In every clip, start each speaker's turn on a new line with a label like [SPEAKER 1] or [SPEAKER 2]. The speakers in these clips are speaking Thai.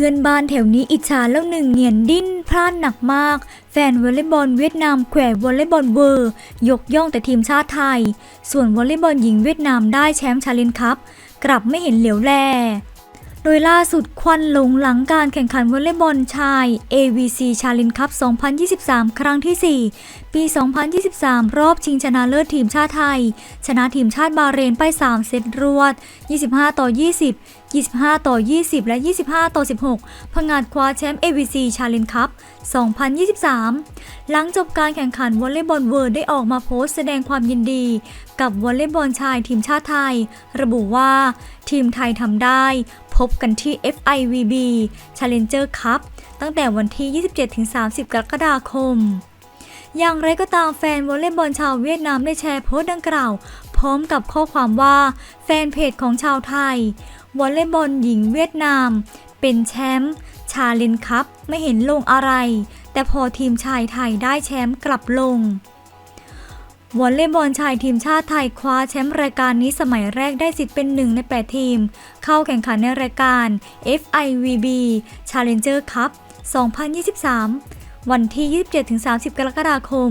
[SPEAKER 1] พื่อนบ้านแถวนี้อิจฉาแล้วหนึ่งเหงียนดิ้นพลาดหนักมาก แฟนวอลเลย์บอลเวียดนามแขววอลเลย์บอลเวอร์ ยกย่องแต่ทีมชาติไทย ส่วนวอลเลย์บอลหญิงเวียดนามได้แชมป์ชาเลนจ์คัพกลับไม่เห็นเหลียวแล โดยล่าสุดควันหลงหลังการแข่งขันวอลเลย์บอลชาย AVC Challenge Cup 2023 ครั้งที่ 4 ปี 2023 รอบชิงชนะเลิศทีมชาติไทย ชนะทีมชาติบาเรนไป 3 เซตรวด 25 ต่อ 20 25 ต่อ 20 และ 25 ต่อ 16ผงาดคว้าแชมป์ AVC Challenge Cup 2023 หลังจบการแข่งขันวอลเลย์บอลเวิร์ดได้ออกมาโพสต์แสดงความยินดี กับวอลเลย์บอลชายทีมชาติไทย ระบุว่า ทีมไทยทำได้ พบกันที่ FIVB Challenger Cup ตั้งแต่วันที่ 27-30 กรกฎาคม อย่างไรก็ตามแฟนวอลเลย์บอลชาวเวียดนามได้แชร์โพสต์ดังกล่าว พร้อมกับข้อความว่าแฟนเพจของชาวไทยวอลเลย์บอลหญิงเวียดนาม เป็นแชมป์ชาเลนจ์คัพไม่เห็นลงอะไร แต่พอทีมชายไทยได้แชมป์กลับลง วอลเลย์บอลชายทีมชาติไทยคว้าแชมป์รายการนี้สมัยแรกได้สิทธิ์เป็นหนึ่งใน 8 ทีม เข้าแข่งขันในรายการ FIVB Challenger Cup 2023 วันที่ 27-30 กรกฎาคม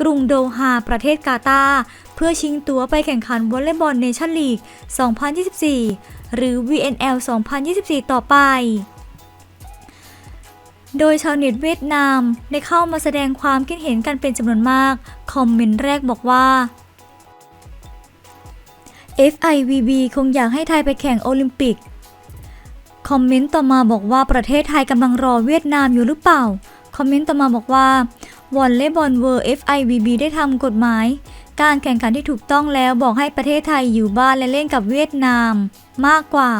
[SPEAKER 1] กรุงโดฮาประเทศกาตาร์เพื่อชิงตั๋วไปแข่งขันวอลเลย์บอลเนชั่นลีก 2024 หรือ VNL 2024 ต่อไป โดยชาวเน็ตเวียดนามได้เข้ามาแสดงความคิดเห็นกันเป็นจำนวนมาก คอมเมนต์แรกบอกว่า FIVB คงอยากให้ไทยไปแข่งโอลิมปิก คอมเมนต์ต่อมาบอกว่าประเทศไทยกำลังรอเวียดนามอยู่หรือเปล่า คอมเมนต์ต่อมาบอกว่าวอลเลย์บอลเวิร์ FIVB ได้ทำกฎหมาย การแข่งขันที่ถูกต้องแล้วบอกให้ประเทศไทยอยู่บ้านและเล่นกับเวียดนาม มากกว่า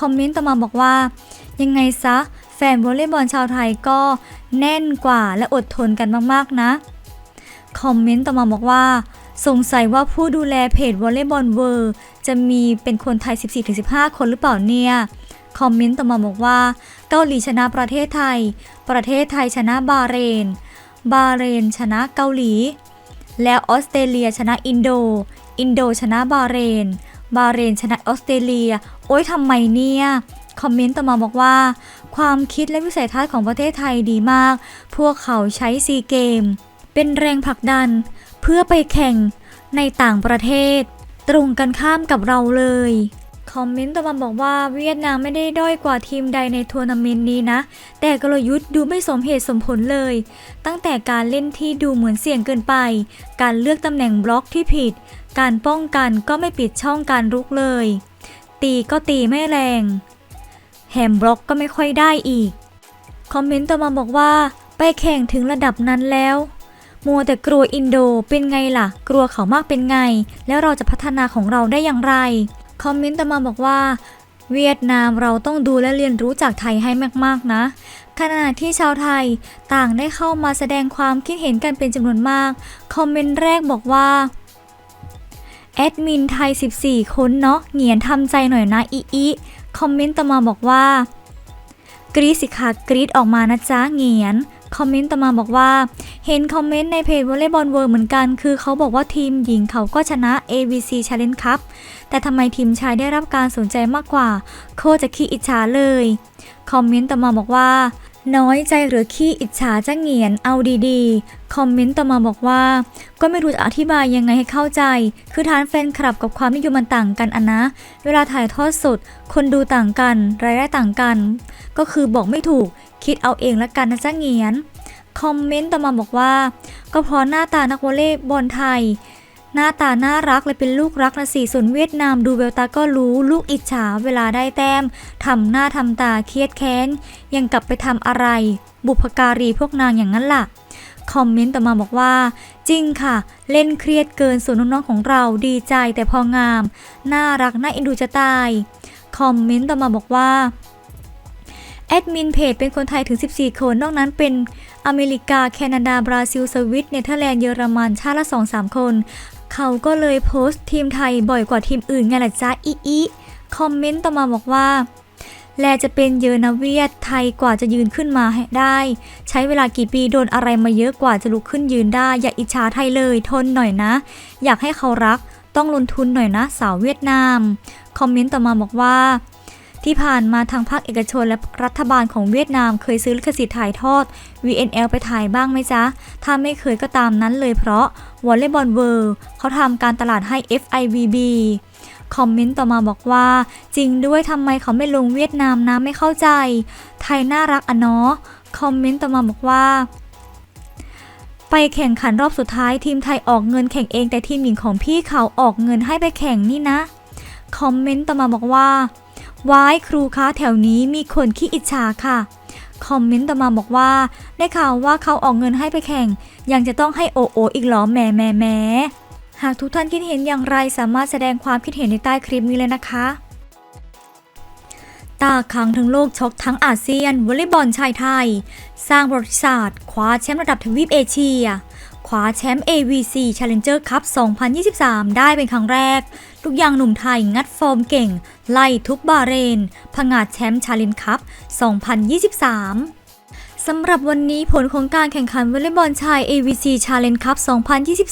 [SPEAKER 1] คอมเมนต์ต่อมาบอกว่า ยังไงซะ ฟนวอลเลย์บอลชาวไทยก็แน่นกว่าและอดทนกันมากๆนะ คอมเมนต์ต่อมาบอกว่า สงสัยว่าผู้ดูแลเพจวอลเลย์บอลเวิร์จะมีเป็นคนไทย 14-15 คนหรือเปล่าเนี่ยคอมเมนต์ต่อมาบอกว่า เกาหลีชนะประเทศไทย ประเทศไทยชนะบาเรน บาเรนชนะเกาหลี แล้วออสเตรเลียชนะอินโด อินโดชนะบาเรน บาเรนชนะออสเตรเลีย โอ๊ยทำไมเนี่ย คอมเมนต์ต่อมาบอกว่า ความคิดและวิสัยทัศน์ของประเทศไทยดีมาก พวกเขาใช้ซีเกม เป็นแรงผลักดัน เพื่อไปแข่งในต่างประเทศ ตรงกันข้ามกับเราเลย คอมเมนต์ต่อมาบอกว่าเวียดนามไม่ได้ด้อยกว่าทีมใดในทัวร์นาเมนต์นี้นะ แต่กลยุทธ์ดูไม่สมเหตุสมผลเลย ตั้งแต่การเล่นที่ดูเหมือนเสี่ยงเกินไป การเลือกตำแหน่งบล็อกที่ผิด การป้องกันก็ไม่ปิดช่องการรุกเลย ตีก็ตีไม่แรง แฮมบล็อกก็ไม่ค่อยได้อีก คอมเมนต์ต่อมาบอกว่า ไปแข่งถึงระดับนั้นแล้วมัวแต่กลัวอินโดเป็นไงล่ะ กลัวเขามากเป็นไง แล้วเราจะพัฒนาของเราได้อย่างไร คอมเมนต์ต่อมาบอกว่า เวียดนามเราต้องดูและเรียนรู้จากไทยให้มากๆนะขณะที่ชาวไทยต่างได้เข้ามาแสดงความคิดเห็นกันเป็นจำนวนมาก คอมเมนต์แรกบอกว่า แอดมินไทย 14 คนเนาะเหงียนทำใจหน่อยนะอีอีคอมเมนต์ต่อมาบอกว่า กรีดสิคะกรีดออกมานะจ๊ะเหงียนคอมเมนต์ต่อมาบอกว่า เห็นคอมเมนต์ในเพจวอลเลย์บอลเวิร์เหมือนกัน คือเขาบอกว่าทีมหญิงเขาก็ชนะ ABC Challenge Cup แต่ทำไมทีมชายได้รับการสนใจมากกว่า โคจะขี้อิจฉาเลย คอมเมนต์ต่อมาบอกว่า น้อยใจหรือขี้อิจฉาจะเงียนเอาดีๆ คอมเมนต์ต่อมาบอกว่า ก็ไม่รู้จะอธิบายยังไงให้เข้าใจ คือฐานแฟนคลับกับความนิยมมันต่างกันอะนะ เวลาถ่ายทอดสด คนดูต่างกัน รายได้ต่างกัน ก็คือบอกไม่ถูก คิดเอาเองละกันนะจ๊ะเงียน คอมเมนต์ต่อมาบอกว่า ก็เพราะหน้าตานักวอลเลย์บอลไทย หน้าตาน่ารักเลยเป็นลูกรักนะสิส่วนเวียดนามดูเวลตาก็รู้ลูกอิจฉาเวลาได้แต้มทำหน้าทำตาเครียดแค้น ยังกลับไปทำอะไร บุพการีพวกนางอย่างนั้นล่ะคอมเมนต์ต่อมาบอกว่า จริงค่ะ เล่นเครียดเกินส่วนน้องๆของเราดีใจแต่พองาม น่ารักน่าเอ็นดูจะตาย คอมเมนต์ต่อมาบอกว่าแอดมินเพจเป็นคนไทยถึง 14 คน นอกนั้นเป็นอเมริกา แคนาดา บราซิล สวิตเนเธอร์แลนด์ เยอรมัน ชาติละ 2-3 คน เขาก็เลยโพสต์ทีมไทยบ่อยกว่าทีมอื่นไงล่ะจ๊ะอีอีคอมเมนต์ต่อมาบอกว่า แลจะเป็นเยอนาเวียดไทยกว่าจะยืนขึ้นมาได้ ใช้เวลากี่ปีโดนอะไรมาเยอะกว่าจะลุกขึ้นยืนได้ อย่าอิจฉาไทยเลยทนหน่อยนะ อยากให้เขารักต้องลงทุนหน่อยนะ สาวเวียดนาม คอมเมนต์ต่อมาบอกว่า ที่ผ่านมาทางภาคเอกชนและรัฐบาลของเวียดนามเคยซื้อลิขสิทธิ์ถ่ายทอด VNL ไปถ่ายบ้างไหมจ๊ะ ถ้าไม่เคยก็ตามนั้นเลยเพราะวอลเลย์บอลเวิร์เขาทำการตลาดให้ FIVB คอมเมนต์ต่อมาบอกว่า จริงด้วยทำไมเขาไม่ลงเวียดนามนะไม่เข้าใจ ไทยน่ารักอะเนาะคอมเมนต์ต่อมาบอกว่าไปแข่งขันรอบสุดท้ายทีมไทยออกเงินแข่งเองแต่ทีมหญิงของพี่เขาออกเงินให้ไปแข่งนี่นะ คอมเมนต์ต่อมาบอกว่า ว้ายครูคะแถวนี้มีคนขี้อิจฉาค่ะ คอมเมนต์ต่อมาบอกว่า ได้ข่าวว่าเขาออกเงินให้ไปแข่ง ยังจะต้องให้โอโออีกหรอแหมแหมแหมหากทุกท่านคิดเห็นอย่างไรสามารถแสดงความคิดเห็นในใต้คลิปนี้เลยนะคะ ตาค้างทั้งโลกช็อกทั้งอาเซียนวอลเลย์บอลชายไทย สร้างประวัติศาสตร์คว้าแชมป์ระดับทวีปเอเชียคว้าแชมป์ AVC Challenger Cup 2023 ได้เป็นครั้งแรก ลูกยางหนุ่มไทยงัดฟอร์มเก่ง ไล่ทุบบาเรนผงาดแชมป์ชาเลนคัพ 2023สำหรับวันนี้ผลของการแข่งขันวอลเลย์บอลชาย AVC Challenge Cup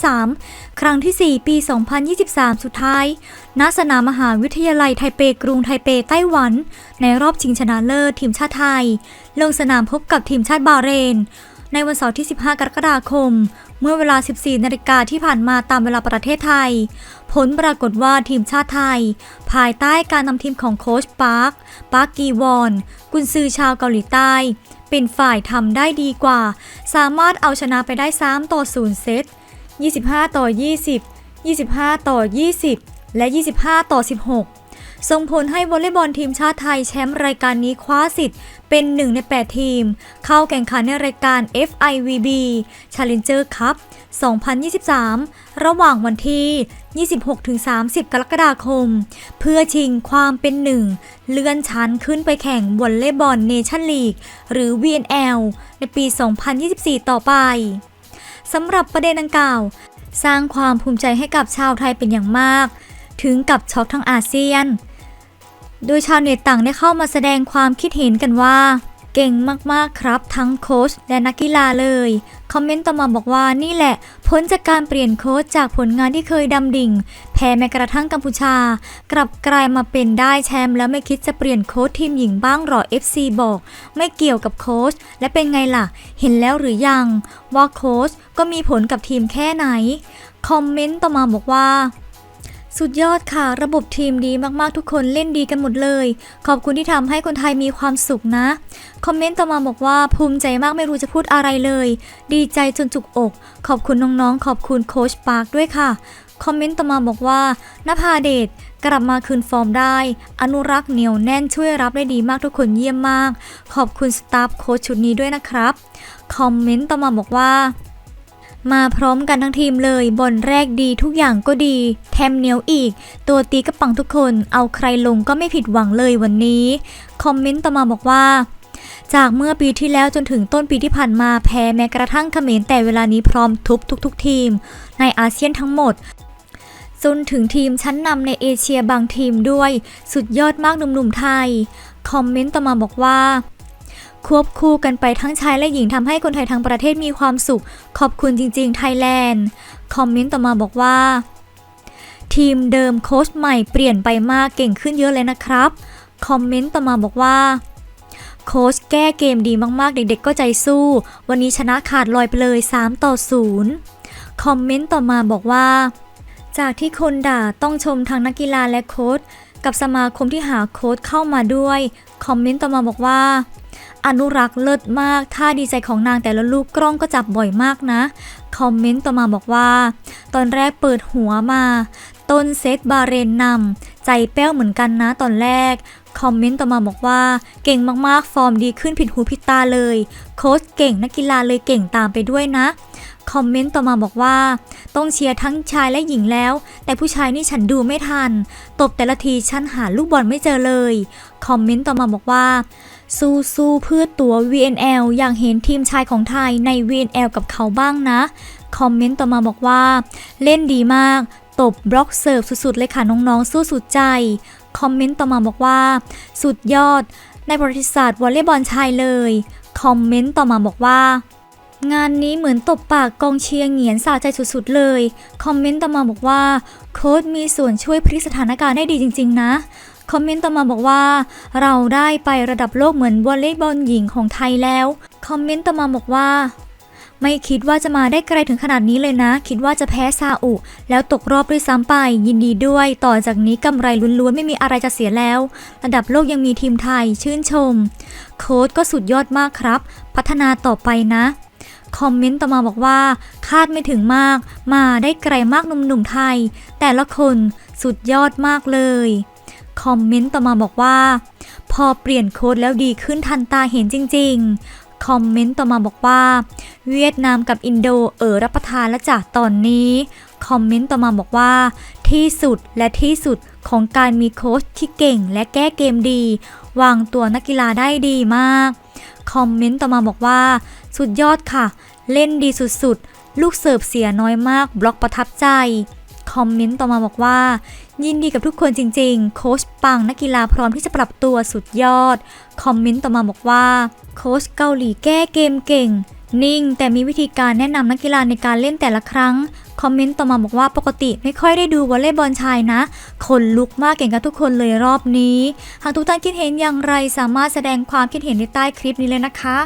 [SPEAKER 1] 2023 ครั้งที่ 4 ปี 2023 สุดท้าย ณ สนามมหาวิทยาลัยไทเปกรุงไทเปไต้หวัน ในรอบชิงชนะเลิศทีมชาติไทย ลงสนามพบกับทีมชาติบาเรน ในวันเสาร์ที่ 15 กรกฎาคม เมื่อเวลา 14 นาฬิกาที่ผ่านมาตามเวลาประเทศไทย ผลปรากฏว่าทีมชาติไทย ภายใต้การนำทีมของโค้ชปาร์ค ปาร์คกีวอน กุนซือชาวเกาหลีใต้ เป็นฝ่ายทำได้ดีกว่า สามารถเอาชนะไปได้ 3 ต่อ 0 เซต 25 ต่อ 20 25 ต่อ 20 และ 25 ต่อ 16 ส่งผลให้วอลเลย์บอลทีมชาติไทยแชมป์รายการนี้คว้าสิทธิ์เป็นหนึ่งใน 8 ทีม เข้าแข่งขันในรายการ FIVB Challenger Cup 2023 ระหว่างวันที่ 26-30 กรกฎาคม เพื่อชิงความเป็นหนึ่ง เลื่อนชั้นขึ้นไปแข่งวอลเลย์บอลเนชั่นลีก หรือ VNL ในปี 2024 ต่อไปสำหรับประเด็นดังกล่าว สร้างความภูมิใจให้กับชาวไทยเป็นอย่างมาก ถึงกับช็อกทั้งอาเซียน โดยชาวเน็ตต่างได้เข้ามาแสดงความคิดเห็นกันว่า เก่งมากๆครับทั้งโค้ชและนักกีฬาเลย คอมเมนต์ต่อมาบอกว่านี่แหละผลจากการเปลี่ยนโค้ชจากผลงานที่เคยดำดิ่ง แพ้แม้กระทั่งกัมพูชา กลับกลายมาเป็นได้แชมป์แล้วไม่คิดจะเปลี่ยนโค้ชทีมหญิงบ้างหรอ FC บอก ไม่เกี่ยวกับโค้ชและเป็นไงล่ะ เห็นแล้วหรือยัง ว่าโค้ชก็มีผลกับทีมแค่ไหน คอมเมนต์ต่อมาบอกว่า สุดยอดค่ะ ระบบทีมดีมากๆทุกคนเล่นดีกันหมดเลย ขอบคุณที่ทำให้คนไทยมีความสุขนะ คอมเมนต์ต่อมาบอกว่าภูมิใจมากไม่รู้จะพูดอะไรเลย ดีใจจนจุกอก ขอบคุณน้องๆ ขอบคุณโค้ชปาร์คด้วยค่ะ คอมเมนต์ต่อมาบอกว่านภาเดชกลับมาคืนฟอร์มได้ อนุรักษ์เหนียวแน่นช่วยรับได้ดีมากทุกคนเยี่ยมมาก ขอบคุณสตาฟโค้ชชุดนี้ด้วยนะครับ คอมเมนต์ต่อมาบอกว่า มาพร้อมกันทั้งทีมเลย บอลแรกดีทุกอย่างก็ดี แถมเหนียวอีก ตัวตีกระปังทุกคน เอาใครลงก็ไม่ผิดหวังเลยวันนี้ คอมเมนต์ต่อมาบอกว่าจากเมื่อปีที่แล้วจนถึงต้นปีที่ผ่านมาแพ้แม้กระทั่งเขมรแต่เวลานี้พร้อมทุบทุกๆ ทีม ในอาเซียนทั้งหมด จนถึงทีมชั้นนำในเอเชียบางทีมด้วย สุดยอดมากหนุ่มๆไทย คอมเมนต์ต่อมาบอกว่า ควบคู่กันไปทั้งชายและหญิงทำให้คนไทยทั้งประเทศมีความสุข ขอบคุณจริง ๆ ไทยแลนด์ คอมเมนต์ต่อมาบอกว่า ทีมเดิมโค้ชใหม่เปลี่ยนไปมากเก่งขึ้นเยอะเลยนะครับ คอมเมนต์ต่อมาบอกว่าโค้ชแก้เกมดีมากๆ เด็กๆ ก็ใจสู้ วันนี้ชนะขาดลอยไปเลย 3 ต่อ 0 คอมเมนต์ต่อมาบอกว่า จากที่คนด่าต้องชมทางนักกีฬาและโค้ช กับสมาคมที่หาโค้ชเข้ามาด้วย คอมเมนต์ต่อมาบอกว่า อนุรักษ์เลิศมากท่าดีใจของนางแต่ละลูกกล้องก็จับบ่อยมากนะ คอมเมนต์ต่อมาบอกว่า ตอนแรกเปิดหัวมา ต้นเซตบาเรนนำใจแป้วเหมือนกันนะตอนแรกคอมเมนต์ต่อมาบอกว่า เก่งมากๆ ฟอร์มดีขึ้นผิดหูผิดตาเลย โค้ชเก่งนักกีฬาเลยเก่งตามไปด้วยนะ คอมเมนต์ต่อมาบอกว่า ต้องเชียร์ทั้งชายและหญิงแล้ว แต่ผู้ชายนี่ฉันดูไม่ทัน ตบแต่ละทีฉันหาลูกบอลไม่เจอเลย คอมเมนต์ต่อมาบอกว่าสู้สู้เพื่อตัว VNL อยากเห็นทีมชายของไทยใน VNL กับเขาบ้างนะ คอมเมนต์ต่อมาบอกว่า เล่นดีมาก ตบบล็อกเสิร์ฟสุดๆเลยค่ะน้องๆ สู้สุดใจ คอมเมนต์ต่อมาบอกว่า สุดยอด ในประวัติศาสตร์วอลเลย์บอลชายเลย คอมเมนต์ต่อมาบอกว่า งานนี้เหมือนตบปากกองเชียร์เหงียนสาใจสุดๆเลย คอมเมนต์ต่อมาบอกว่า โค้ชมีส่วนช่วยพลิกสถานการณ์ได้ดีจริง ๆ นะ คอมเมนต์ต่อมาบอกว่า เราได้ไประดับโลกเหมือนวอลเลย์บอลหญิงของไทยแล้ว คอมเมนต์ต่อมาบอกว่า ไม่คิดว่าจะมาได้ไกลถึงขนาดนี้เลยนะ คิดว่าจะแพ้ซาอุ แล้วตกรอบด้วยซ้ำไป ยินดีด้วย ต่อจากนี้กำไรล้วนๆไม่มีอะไรจะเสียแล้ว ระดับโลกยังมีทีมไทยชื่นชม โค้ชก็สุดยอดมากครับ พัฒนาต่อไปนะ คอมเมนต์ต่อมาบอกว่า คาดไม่ถึงมาก มาได้ไกลมากหนุ่มๆไทย แต่ละคนสุดยอดมากเลย คอมเมนต์ต่อมาบอกว่า พอเปลี่ยนโค้ดแล้วดีขึ้นทันตาเห็นจริง ๆ คอมเมนต์ต่อมาบอกว่า เวียดนามกับอินโดเออรับประทานแล้วจ้ะตอนนี้ คอมเมนต์ต่อมาบอกว่า ที่สุดและที่สุดของการมีโค้ชที่เก่งและแก้เกมดี วางตัวนักกีฬาได้ดีมาก คอมเมนต์ต่อมาบอกว่า สุดยอดค่ะ เล่นดีสุดๆ ลูกเสิร์ฟเสียน้อยมาก บล็อกประทับใจ คอมเมนต์ต่อมาบอกว่า ยินดีกับทุกคนจริงๆ โค้ชปังนักกีฬาพร้อมที่จะปรับตัวสุดยอด คอมเมนต์ต่อมาบอกว่า โค้ชเกาหลีแก้เกมเก่ง นิ่ง แต่มีวิธีการแนะนำนักกีฬาในการเล่นแต่ละครั้ง คอมเมนต์ต่อมาบอกว่าปกติไม่ค่อยได้ดูวอลเลย์บอลชายนะ คนลุกมากเก่งกันทุกคนเลยรอบนี้ หากทุกท่านคิดเห็นอย่างไรสามารถแสดงความคิดเห็นในใต้คลิปนี้เลยนะคะ